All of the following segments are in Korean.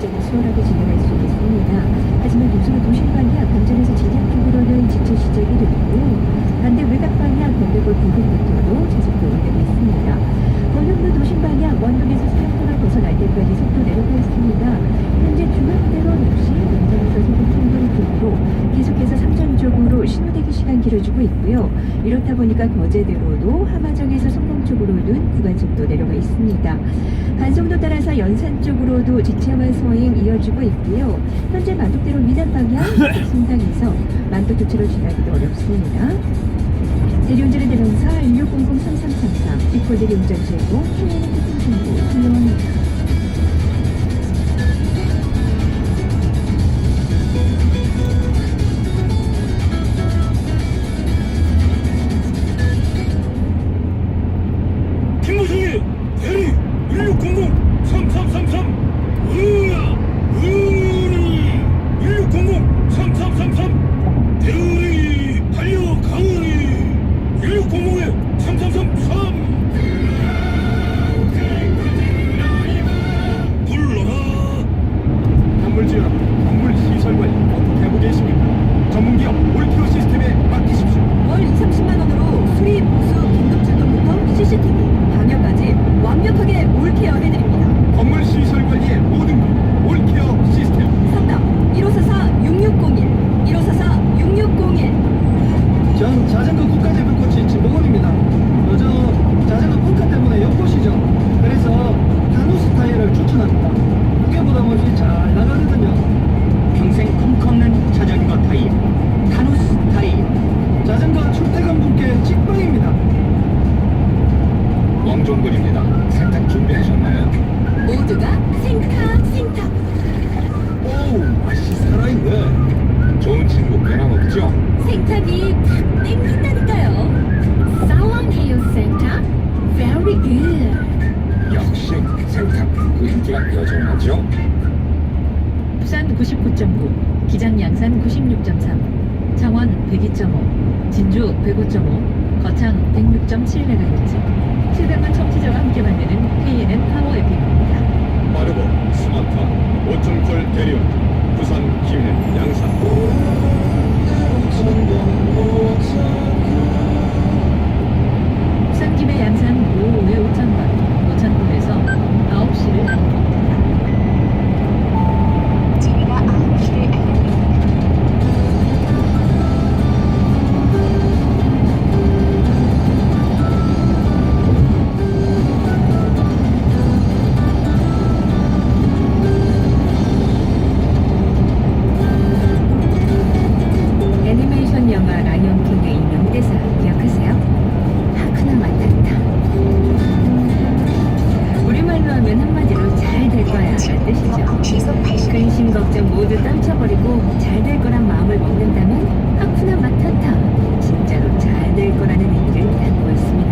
일정은 수월하게 진행할 수 있습니다. 하지만 노선은 도심 방향 감전에서 진양 쪽으로는 지체 시작이 되고요. 반대 외곽 방향 건대골 부근부터도 계속 보이되고 있습니다. 원룸도 도심 방향 원룸에서 수영권을 벗어날 때까지 속도 내려가 있습니다. 현재 중앙대로 역시 운전에서 소금 통근 쪽으로 계속해서 삼전 쪽으로 신호대기 시간 길어지고 있고요. 이렇다 보니까 거제대로도 하마정에서 성공 쪽으로는 구간 속도 내려가 있습니다. 반송도 따라 서 연산 쪽으로도 지체와 서행 이어지고 있고요. 현재 만독대로 미남 방향 송당에서 만독 교체로 지나기도 어렵습니다. 대리운전의 대명사 1600-3333 이콜 대리운전 제공 교통 정보 신청합니다. 김무성이 대리 1600 3333 으아 종근입니다 세탁 준비하셨나요? 모두가 생탁 생탁 오 맛이 살아있네 좋은 친구 변함없죠? 생탁이 탁 땡긴다니까요 사왕해요 생탁 Very good 역시 세탁 그 인기가 여전하죠? 부산 99.9, 기장 양산 96.3, 창원 102.5, 진주 105.5, 거창 106.7MHz. 700만 청취자와 함께 만드는 KNN 파워 FM입니다. 빠르고 스마트한 5.9 대리운 부산 김해 양산 부산 김해 양산 5호의 5,000번, 5,000번에서 9시를 80. 근심 걱정 모두 떨쳐버리고 잘 될 거란 마음을 먹는다면 하쿠나 마타타 진짜로 잘 될 거라는 의미를 담고 있습니다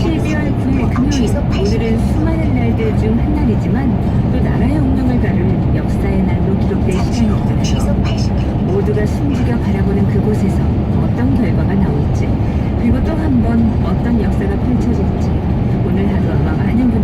12월 9일 금요일 오늘은 수많은 날들 중 한 날이지만 또 나라의 운명을 가를 역사의 날로 기록될 시간이잖아요 시속 80km. 모두가 숨죽여 바라보는 그곳에서 어떤 결과가 나올지 그리고 또 한 번 어떤 역사가 펼쳐질지 오늘 하루 아마 많은 분들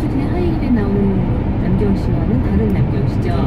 수진의 하이힐에 나오는 남경 씨와는 다른 남경 씨죠.